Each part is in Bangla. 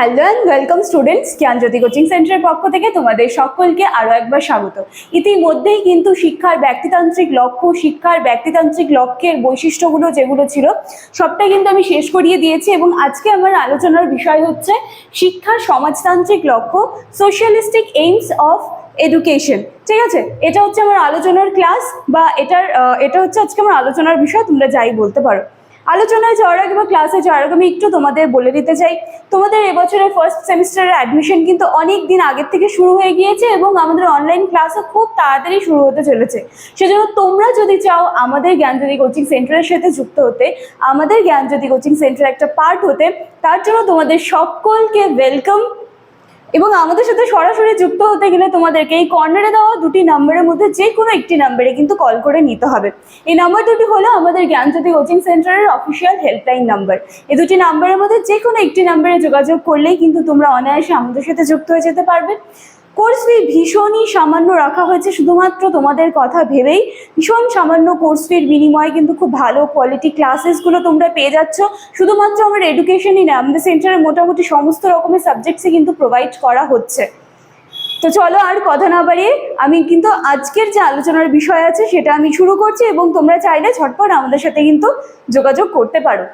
Hello and welcome students Gyanjyoti coaching সেন্টারের পক্ষ থেকে তোমাদের সকলকে আরও একবার স্বাগত। ইতিমধ্যেই কিন্তু শিক্ষার ব্যক্তিতান্ত্রিক লক্ষ্য, শিক্ষার ব্যক্তিতান্ত্রিক লক্ষ্যের বৈশিষ্ট্যগুলো যেগুলো ছিল সবটাই কিন্তু আমি শেষ করিয়ে দিয়েছি এবং আজকে আমার আলোচনার বিষয় হচ্ছে শিক্ষার সমাজতান্ত্রিক লক্ষ্য সোশ্যালিস্টিক এইমস অফ এডুকেশন ঠিক আছে? এটা হচ্ছে আমার আলোচনার ক্লাস বা এটার এটা হচ্ছে আজকে আমার আলোচনার বিষয়, তোমরা যাই বলতে পারো। আলোচনায় যাওয়ার আগে বা ক্লাসে যাওয়ার আগে আমি একটু তোমাদের বলে দিতে চাই। তোমাদের এবছরের ফার্স্ট সেমিস্টারের অ্যাডমিশন কিন্তু অনেক দিন আগের থেকে শুরু হয়ে গিয়েছে এবং আমাদের অনলাইন ক্লাসও খুব তাড়াতাড়ি শুরু হতে চলেছে। সেজন্য তোমরা যদি চাও আমাদের জ্ঞানজ্যোতি কোচিং সেন্টারের সাথে যুক্ত হতে, আমাদের জ্ঞানজ্যোতি কোচিং সেন্টার একটা পার্ট হতে, তার জন্য তোমাদের সকলকে ওয়েলকাম এবং আমাদের সাথে সরাসরি যুক্ত হতে গেলে তোমাদেরকে এই কর্নারে দেওয়া দুটি নাম্বারের মধ্যে যে কোনো একটি নাম্বারে কিন্তু কল করে নিতে হবে। এই নাম্বার দুটি হলো আমাদের জ্ঞানজ্যোতি কোচিং সেন্টারের অফিসিয়াল হেল্পলাইন নাম্বার। এই দুটি নাম্বারের মধ্যে যে কোনো একটি নাম্বারে যোগাযোগ করলেই কিন্তু তোমরা অনায়াসে আমাদের সাথে যুক্ত হয়ে যেতে পারবে। কোর্স ফি ভীষণই সামান্য রাখা হয়েছে, শুধুমাত্র তোমাদের কথা ভেবেই। ভীষণ সামান্য কোর্স ফির বিনিময়ে কিন্তু খুব ভালো কোয়ালিটি ক্লাসেসগুলো তোমরা পেয়ে যাচ্ছ। শুধুমাত্র আমার এডুকেশনই না, আমাদের সেন্টারে মোটামুটি সমস্ত রকমের সাবজেক্টসই কিন্তু প্রোভাইড করা হচ্ছে। তো চলো আর কথা না বাড়িয়ে, আমি কিন্তু আজকের যে আলোচনার বিষয় আছে সেটা আমি শুরু করছি এবং তোমরা চাইলে ঝটপট আমাদের সাথে কিন্তু যোগাযোগ করতে পারো।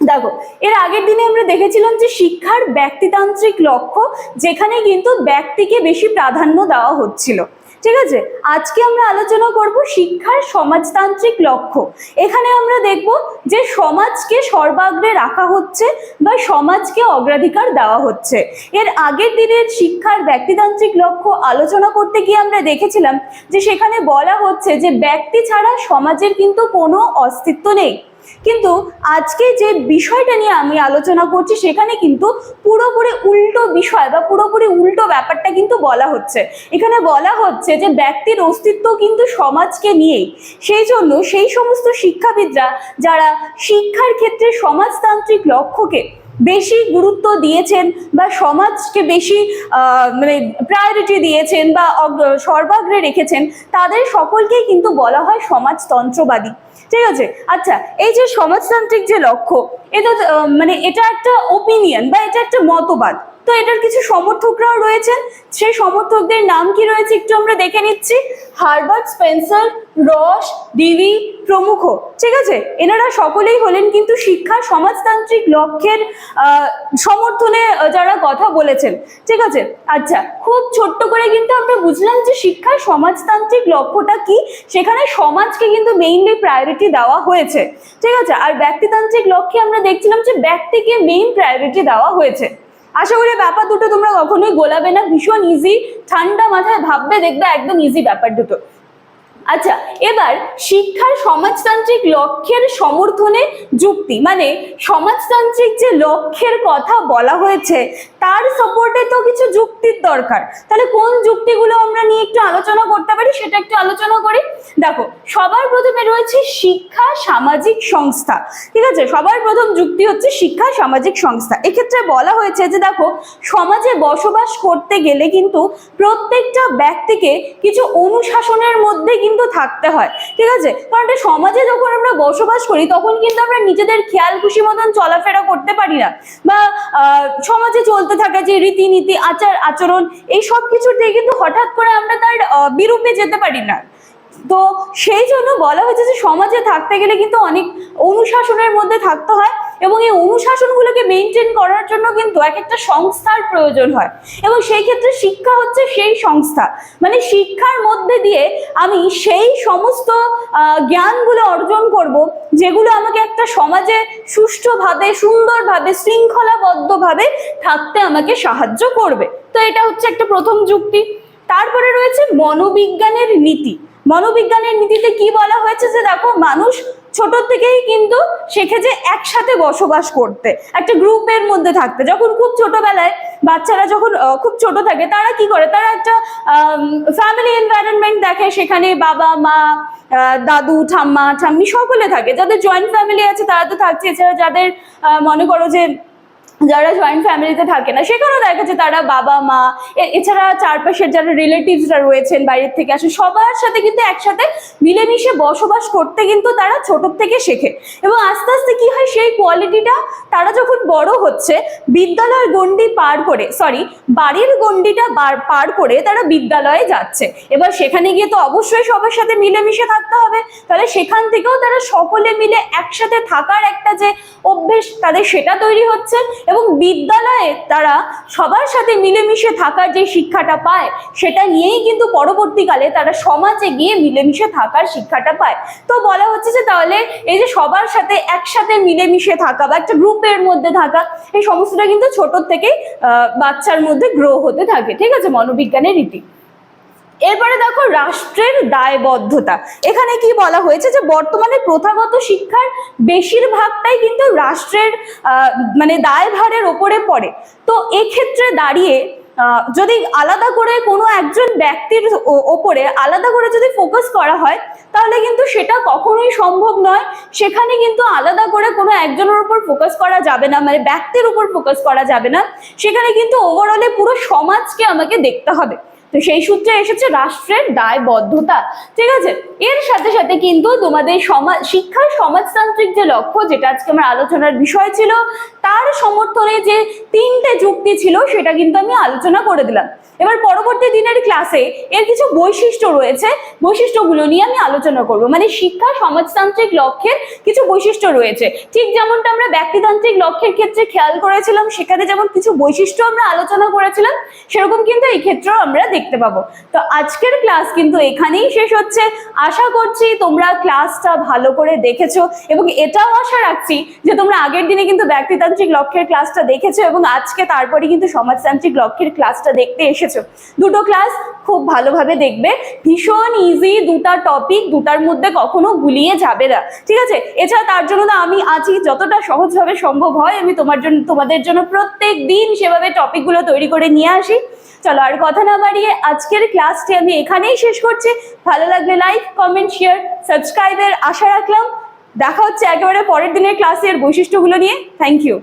দেখো, এর আগের দিনে আমরা দেখেছিলাম যে শিক্ষার ব্যক্তিতান্ত্রিক লক্ষ্য যেখানে কিন্তু ব্যক্তিকে বেশি প্রাধান্য দেওয়া হচ্ছিল। ঠিক আছে? আজকে আমরা আলোচনা করব শিক্ষার সমাজতান্ত্রিক লক্ষ্য। এখানে আমরা দেখব যে সমাজকে সর্বাগ্রে রাখা হচ্ছে বা সমাজকে অগ্রাধিকার দেওয়া হচ্ছে। এর আগের দিনের শিক্ষার ব্যক্তিতান্ত্রিক লক্ষ্য আলোচনা করতে গিয়ে আমরা দেখেছিলাম যে সেখানে বলা হচ্ছে যে ব্যক্তি ছাড়া সমাজের কিন্তু কোনো অস্তিত্ব নেই। কিন্তু আজকে যে বিষয়টা নিয়ে আমি আলোচনা করছি, সেখানে কিন্তু পুরোপুরি উল্টো বিষয় বা পুরোপুরি উল্টো ব্যাপারটা কিন্তু বলা হচ্ছে। এখানে বলা হচ্ছে যে ব্যক্তির অস্তিত্ব কিন্তু সমাজকে নিয়েই। সেই জন্য সেই সমস্ত শিক্ষাবিদরা যারা শিক্ষার ক্ষেত্রে সমাজতান্ত্রিক লক্ষ্যকে বেশি গুরুত্ব দিয়েছেন বা সমাজকে বেশি মানে প্রায়োরিটি দিয়েছেন বা সর্বাগ্রে রেখেছেন, তাদের সকলকেই কিন্তু বলা হয় সমাজতন্ত্রবাদী। ঠিক আছে? আচ্ছা এই যে সমাজতান্ত্রিক যে লক্ষ্য, এটা মানে এটা একটা ওপিনিয়ন বা এটা একটা মতবাদ। তো এটার কিছু সমর্থকরাও রয়েছেন। সেই সমর্থকদের নাম কি রয়েছে একটু আমরা দেখে নিচ্ছি। হার্বার্ট স্পেন্সার, রস, ডিভি প্রমুখ। ঠিক আছে? এনারা সকলেই হলেন কিন্তু শিক্ষা, সমাজতান্ত্রিক লক্ষ্যের সমর্থনে যারা কথা বলেছেন। ঠিক আছে? আচ্ছা খুব ছোট্ট করে কিন্তু আমরা বুঝলাম যে শিক্ষা, সমাজতান্ত্রিক লক্ষ্যটা কি? সেখানে সমাজকে কিন্তু মেইনলি প্রায়োরিটি দেওয়া হয়েছে। ঠিক আছে? আর ব্যক্তিতান্ত্রিক লক্ষ্যে আমরা দেখছিলাম যে ব্যক্তিকে মেইন প্রায়োরিটি দেওয়া হয়েছে। আশা করি ব্যাপার দুটো তোমরা কখনোই গোলাবে না। ভীষণ ইজি ঠান্ডা মাথায় ভাববে, দেখবে একদম ইজি ব্যাপার দুটো। আচ্ছা এবার শিক্ষার সমাজতান্ত্রিক লক্ষ্যের সমর্থনে যুক্তি। মানে সমাজতান্ত্রিক যে লক্ষ্যের কথা বলা হয়েছে তার সাপোর্টে তো কিছু যুক্তির দরকার। তাহলে কোন যুক্তিগুলো আমরা নিয়ে একটু আলোচনা করতে পারি সেটা একটু আলোচনা করি? দেখো, সবার প্রথমে রয়েছে শিক্ষা সামাজিক সংস্থা। ঠিক আছে? সবার প্রথম যুক্তি হচ্ছে শিক্ষা সামাজিক সংস্থা। এক্ষেত্রে বলা হয়েছে যে দেখো, সমাজে বসবাস করতে গেলে কিন্তু প্রত্যেকটা ব্যক্তিকে কিছু অনুশাসনের মধ্যে কিন্তু থাকতে হয়। ঠিক আছে? কারণ একটা সমাজে যখন আমরা বসবাস করি, তখন কিন্তু আমরা নিজেদের খেয়াল খুশি মতন চলাফেরা করতে পারি না। বা সমাজে চলতে থাকা যে রীতিনীতি, আচার, আচরণ, এই সব কিছুতে কিন্তু হঠাৎ করে আমরা তার বিরূপে যেতে পারি না। তো সেই জন্য বলা হয়েছে যে সমাজে থাকতে গেলে কিন্তু অনেক অনুশাসনের মধ্যে থাকতে হয়। এবং এই অনুশাসনগুলোকে মেনটেন করার জন্য কিন্তু এক একটা সংস্থার প্রয়োজন হয়। এবং সেই ক্ষেত্রে শিক্ষা হচ্ছে সেই সংস্থা। মানে শিক্ষার মধ্যে দিয়ে আমি সেই সমস্ত জ্ঞানগুলো অর্জন করব, যেগুলো আমাকে একটা সমাজে সুষ্ঠুভাবে, সুন্দরভাবে, শৃঙ্খলাবদ্ধভাবে থাকতে আমাকে সাহায্য করবে। তো এটা হচ্ছে একটা প্রথম যুক্তি। তারপরে রয়েছে মনোবিজ্ঞানের নীতি। মনোবিজ্ঞানের নীতিতে কি বলা হয়েছে যে দেখো, মানুষ ছোট থেকেই কিন্তু শেখে যে একসাথে বসবাস করতে। একটা গ্রুপের মধ্যে থাকতে। যখন খুব ছোটবেলায় বাচ্চারা যখন খুব ছোট থাকে, তারা কি করে? তারা একটা ফ্যামিলি এনভায়রনমেন্ট দেখে। সেখানে বাবা, মা দাদু, ঠাম্মা, ঠাম্মি সকলে থাকে। যাদের জয়েন্ট ফ্যামিলি আছে, তারা তো থাকছে। এছাড়া যাদের মনে করো যে যারা জয়েন্ট ফ্যামিলিতে থাকে না, সেখানেও দেখা যাচ্ছে তারা বাবা, মা এছাড়া চারপাশের যারা রিলেটিভসরা রয়েছেন বাইরের থেকে আসে, সবার সাথে কিন্তু একসাথে মিলেমিশে বসবাস করতে কিন্তু তারা ছোট থেকে শেখে। এবং আস্তে আস্তে কি হয়, সেই কোয়ালিটিটা তারা যখন বড় হচ্ছে, বিদ্যালয়ের গণ্ডি পার করে সরি বাড়ির গণ্ডিটা পার করে তারা বিদ্যালয়ে যাচ্ছে। এবার সেখানে গিয়ে তো অবশ্যই সবার সাথে মিলেমিশে থাকতে হবে। তাহলে সেখান থেকেও তারা সকলে মিলে একসাথে থাকার একটা যে অভ্যেস, তাদের সেটা তৈরি হচ্ছে এবং বিদ্যালয়ে তারা সবার সাথে মিলেমিশে থাকার যে শিক্ষাটা পায়, সেটা নিয়েই কিন্তু পরবর্তীকালে তারা সমাজে গিয়ে মিলেমিশে থাকার শিক্ষাটা পায়। তো বলা হচ্ছে যে তাহলে এই যে সবার সাথে একসাথে মিলেমিশে থাকা বা একটা গ্রুপের মধ্যে থাকা, এই সমস্তটা কিন্তু ছোট থেকেই বাচ্চার মধ্যে গ্রো হতে থাকে। ঠিক আছে, মনোবিজ্ঞানের রীতি। এরপরে দেখো রাষ্ট্রের দায়বদ্ধতা। এখানে কি বলা হয়েছে যে বর্তমানে প্রথাগত শিক্ষার বেশিরভাগটাই কিন্তু রাষ্ট্রের মানে দায়ভারের ওপরে পড়ে। তো এক্ষেত্রে দাঁড়িয়ে যদি আলাদা করে কোনো একজন ব্যক্তির ওপরে আলাদা করে যদি ফোকাস করা হয়, তাহলে কিন্তু সেটা কখনোই সম্ভব নয়। সেখানে কিন্তু আলাদা করে কোনো একজনের উপর ফোকাস করা যাবে না মানে ব্যক্তির উপর ফোকাস করা যাবে না। সেখানে কিন্তু ওভারঅলে পুরো সমাজকে আমাকে দেখতে হবে। তো সেই সূত্রে এসেছে রাষ্ট্রের দায়বদ্ধতা। ঠিক আছে? এর সাথে সাথে কিন্তু তোমাদের সমাজ শিক্ষার সমাজতান্ত্রিক যে লক্ষ্য, যেটা আজকে আমার আলোচনার বিষয় ছিল, তার সমর্থনে যে তিনটে যুক্তি ছিল, সেটা কিন্তু আমি আলোচনা করে দিলাম। এবার পরবর্তী দিনের ক্লাসে এর কিছু বৈশিষ্ট্য রয়েছে, বৈশিষ্ট্যগুলো নিয়ে আমি আলোচনা করব। মানে শিক্ষা সমাজতান্ত্রিক লক্ষ্যের কিছু বৈশিষ্ট্য রয়েছে। ঠিক যেমনটা আমরা ব্যক্তিতান্ত্রিক লক্ষ্যের ক্ষেত্রে খেয়াল করেছিলাম, সেখানে যেমন কিছু বৈশিষ্ট্য আমরা আলোচনা করেছিলাম, সেরকম কিন্তু এই ক্ষেত্রেও আমরা দেখতে পাবো। তো আজকের ক্লাস কিন্তু এখানেই শেষ হচ্ছে। আশা করছি তোমরা ক্লাসটা ভালো করে দেখেছ এবং এটাও আশা রাখছি যে তোমরা আগের দিনে কিন্তু ব্যক্তিতান্ত্রিক লক্ষ্যের ক্লাসটা দেখেছ এবং আজকে তারপরে কিন্তু সমাজতান্ত্রিক লক্ষ্যের ক্লাসটা দেখতে এসেছ। দুটো ক্লাস খুব ভালোভাবে দেখবে। ভীষণ ইজি দুটা টপিক দুটার মধ্যে কখনো গুলিয়ে যাবে না। ঠিক আছে? এছাড়া তার জন্য না আমি আছি যতটা সহজভাবে সম্ভব হয় আমি তোমার জন্য তোমাদের জন্য প্রত্যেক দিন সেভাবে টপিকগুলো তৈরি করে নিয়ে আসি। চলো আর কথা না বাড়িয়ে আজকের ক্লাসটি আমি এখানেই শেষ করছি। ভালো লাগলে লাইক কমেন্ট শেয়ার সাবস্ক্রাইবের আশা রাখলাম। দেখা হচ্ছে একেবারে পরের দিনের ক্লাসের বৈশিষ্ট্যগুলো নিয়ে। Thank you